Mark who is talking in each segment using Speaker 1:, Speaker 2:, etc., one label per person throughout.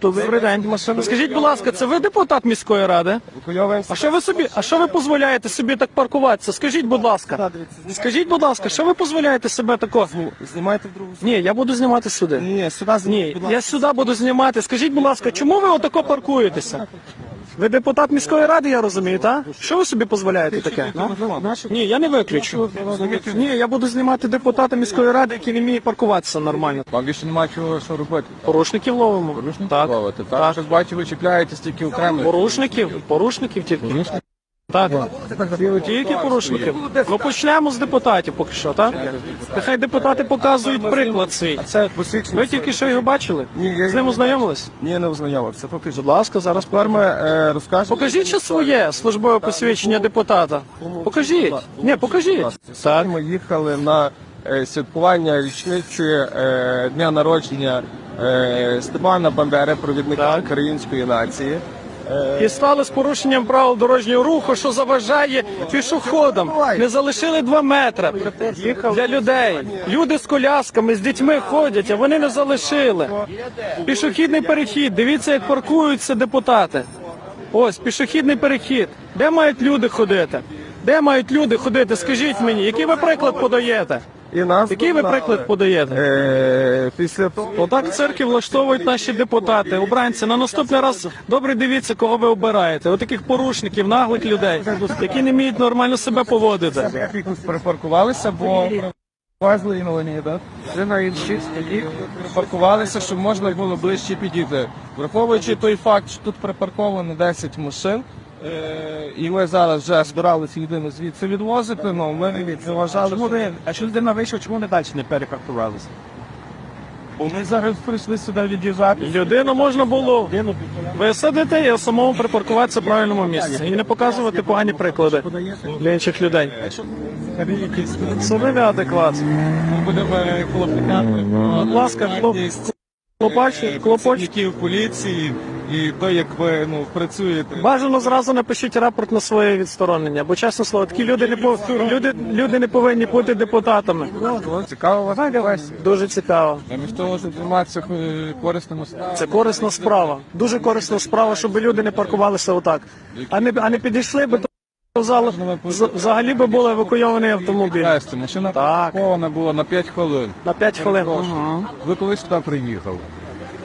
Speaker 1: Добрий день. Скажіть, будь ласка, це ви депутат міської ради? А що ви собі, а що ви дозволяєте собі так паркуватися? Скажіть, будь ласка. Скажіть, будь ласка, що ви дозволяєте себе тако?
Speaker 2: Знімайте в другу
Speaker 1: Ні, я буду знімати сюди.
Speaker 2: Ні, сюди
Speaker 1: Ні, я сюди буду знімати. Скажіть, будь ласка, чому ви отако паркуєтеся? Ви депутат міської ради, я розумію, так? Що ви собі дозволяєте таке? Ні, я не виключу. Ні, я буду знімати депутата міської ради, який не вміє паркуватися нормально.
Speaker 3: Вам більше немає чого що робити.
Speaker 1: Порушників ловимо.
Speaker 3: Порушників
Speaker 1: Так.
Speaker 3: ловите, так? Щось бачу, ви чіпляєтесь тільки окремо.
Speaker 1: Порушників, порушників тільки. Так, тільки порушників. Ну почнемо з депутатів поки що, так? Нехай депутати показують приклад свій.
Speaker 2: Це.
Speaker 1: Ви тільки що його бачили?
Speaker 2: Ні, я-
Speaker 1: З ним ознайомились?
Speaker 2: Ні, не ознайомився. Покажи.
Speaker 1: Будь ласка, зараз
Speaker 2: Тепер ми е, розкажемо.
Speaker 1: Покажіть ще своє службове посвідчення депутата. Покажіть. Ні, покажіть. Так.
Speaker 2: Ми їхали на е, святкування річниці е, дня народження е, Степана Бандери, провідника української нації.
Speaker 1: І стали з порушенням правил дорожнього руху, що заважає пішоходам. Не залишили два метри для людей. Люди з колясками, з дітьми ходять, а вони не залишили. Пішохідний перехід. Дивіться, як паркуються депутати. Ось пішохідний перехід. Де мають люди ходити? Де мають люди ходити? Скажіть мені, який ви приклад подаєте?
Speaker 2: І нас
Speaker 1: Який ви
Speaker 2: догнали.
Speaker 1: приклад подаєте?
Speaker 2: Е, після того
Speaker 1: Отак церкві влаштовують наші депутати, обранці. На наступний раз добре дивіться, кого ви обираєте. Отаких порушників, наглих людей, які не вміють нормально себе поводити.
Speaker 2: припаркувалися, бо везли і так? На інші і припаркувалися, щоб можна було ближче підійти. Враховуючи той факт, що тут припарковано 10 машин, і ми зараз вже збиралися єдино звідси відвозити, але ми не вважали.
Speaker 4: А що людина вийшов, чому не далі не перепаркувалися?
Speaker 2: Бо ми зараз прийшли сюди від'їжджати.
Speaker 1: Людину можна було висадити і самому припаркуватися в правильному місці і не показувати погані приклади для інших людей. Це ви неадекват.
Speaker 2: Будемо хлопцями.
Speaker 1: Будь ласка, хлоп, хлопачі, хлопочі.
Speaker 2: Поліції і то, як ви ну, працюєте.
Speaker 1: Бажано зразу напишіть рапорт на своє відсторонення, бо чесно слово, такі люди не пов... люди, люди не повинні бути депутатами.
Speaker 2: Цікаво вас весь.
Speaker 1: Дуже цікаво.
Speaker 3: Замість того, щоб займатися е, корисними справами.
Speaker 1: Це корисна справа. Дуже корисна справа, щоб люди не паркувалися отак. А не, а не підійшли би до залу, з- взагалі би був евакуйований автомобіль.
Speaker 3: Машина
Speaker 1: Так.
Speaker 3: паркована була на 5 хвилин.
Speaker 1: На 5 хвилин.
Speaker 3: Ви коли сюди приїхали?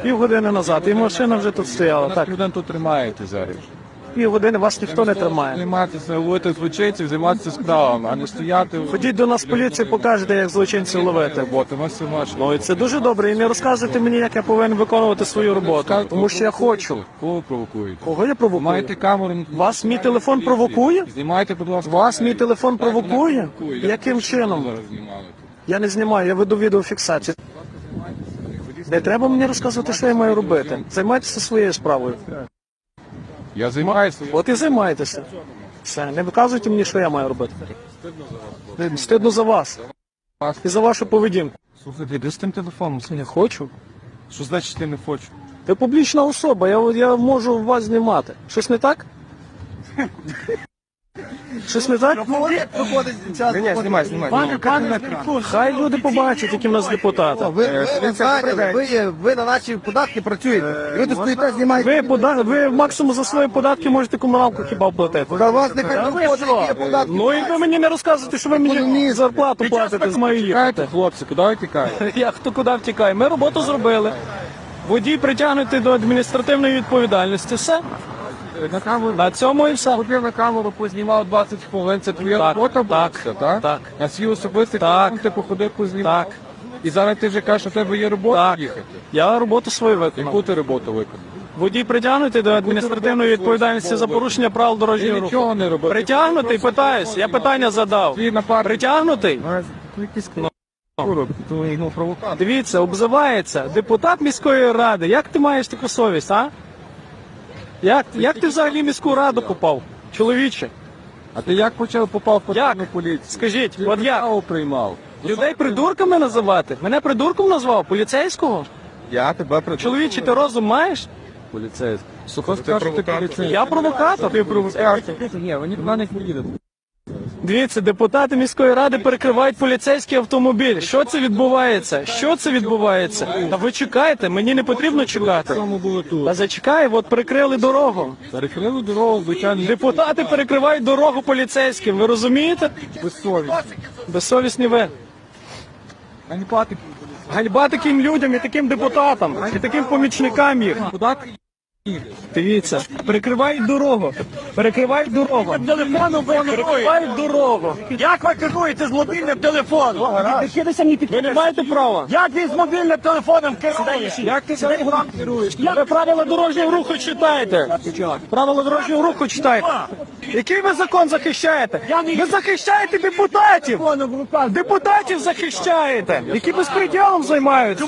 Speaker 1: Пів години назад. І машина вже тут стояла.
Speaker 3: Так. Людей тут тримаєте зараз.
Speaker 1: пів години вас ніхто не тримає.
Speaker 3: Займатися, ловити злочинців, займатися справами, а не стояти
Speaker 1: Ходіть до нас в поліцію, покажете, як злочинців ловити.
Speaker 3: роботи. Можемо.
Speaker 1: Ну і це дуже добре. І не розказуйте мені, як я повинен виконувати свою роботу. Тому що я хочу.
Speaker 3: Кого провокуєте?
Speaker 1: Кого я провокую?
Speaker 3: Маєте камеру?
Speaker 1: Вас мій телефон провокує?
Speaker 3: Знімайте, будь ласка.
Speaker 1: Вас мій телефон провокує? Яким чином? Я не знімаю, я веду відеофіксацію. Не треба мені розказувати, що я маю робити. Займайтеся своєю справою.
Speaker 3: Я займаюся.
Speaker 1: От і займайтеся. Все, не виказуйте мені, що я маю робити. Стидно за вас. І за вашу поведінку.
Speaker 2: Слухайте, де з тим телефоном?
Speaker 1: Не хочу.
Speaker 2: Що значить ти не хочу?
Speaker 1: Ви публічна особа, я, я можу вас знімати. Щось не так? Щось не так?
Speaker 2: Ні, ні, знімай, знімай.
Speaker 1: Хай люди побачать, які в нас депутати.
Speaker 5: Ви, ви, ви, знаєте, ви, є- ви на наші податки працюєте. Люди стоїте, знімаєте.
Speaker 1: Ви, пода... ви максимум за свої податки можете комуналку хіба оплатити.
Speaker 5: Та вас нехай є податки.
Speaker 1: Ну і ви мені не розказуєте, що ви мені зарплату платите з моєї їхати.
Speaker 3: Тікайте, хлопці, куди ви тікаєте?
Speaker 1: Я хто куди втікає? Ми роботу зробили. Водій притягнутий до адміністративної відповідальності. Все.
Speaker 3: На камеру.
Speaker 1: На цьому і все.
Speaker 3: Ходив на камеру, познімав 20 хвилин. Це твоя
Speaker 1: Так,
Speaker 3: робота була,
Speaker 1: так,
Speaker 3: все, так?
Speaker 1: так.
Speaker 3: На свій особистий
Speaker 1: Так.
Speaker 3: телефон ти походив, познімав.
Speaker 1: Так.
Speaker 3: І зараз ти вже кажеш, що в тебе є робота
Speaker 1: Так.
Speaker 3: їхати.
Speaker 1: Я роботу свою виконав.
Speaker 3: Яку ти роботу виконав?
Speaker 1: Водій притягнутий до адміністративної відповідальності за порушення правил
Speaker 3: Ти
Speaker 1: дорожнього
Speaker 3: нічого не робив.
Speaker 1: Притягнутий, питаюсь. Я питання задав.
Speaker 3: Твій напарник
Speaker 1: Притягнутий?
Speaker 2: Твої, ну, провокатор.
Speaker 1: Дивіться, обзивається депутат міської ради. Як ти маєш таку совість, а? Як, як ти взагалі в міську раду попав? Чоловіче,
Speaker 3: А ти як почав попав в
Speaker 1: Як?
Speaker 3: патрульну поліцію?
Speaker 1: скажіть,
Speaker 3: Ти
Speaker 1: от як?
Speaker 3: приймав.
Speaker 1: Людей придурками називати? Мене придурком назвав? Поліцейського?
Speaker 2: Я тебе при...
Speaker 1: Чоловіче, ти розум маєш?
Speaker 3: Поліцейський. Сухо скажеш, ти ти поліцейський.
Speaker 1: Я провокатор.
Speaker 3: Ти провокатор. Ні, вони туди не поїдуть.
Speaker 1: Дивіться, депутати міської ради перекривають поліцейський автомобіль. Що це відбувається? Що це відбувається? Та ви чекайте, мені не потрібно чекати. Та зачекай, от перекрили дорогу.
Speaker 3: Перекрили дорогу, звичайно,
Speaker 1: Депутати перекривають дорогу поліцейським. Ви розумієте?
Speaker 3: безсовість.
Speaker 1: Безсовісні ви. Ганьба таким людям і таким депутатам, і таким помічникам їх. Дивіться, перекривають дорогу. Перекривають дорогу.
Speaker 6: Телефоном ви керуєте.
Speaker 1: Дорогу.
Speaker 6: Як ви керуєте з мобільним телефоном?
Speaker 1: Ви не маєте права.
Speaker 6: Як він з мобільним телефоном керує?
Speaker 1: Як ти себе керуєш? Ви правила дорожнього руху читаєте. Правила дорожнього руху читаєте. Який ви закон захищаєте? Ви захищаєте депутатів. Депутатів захищаєте, які безпреділом займаються.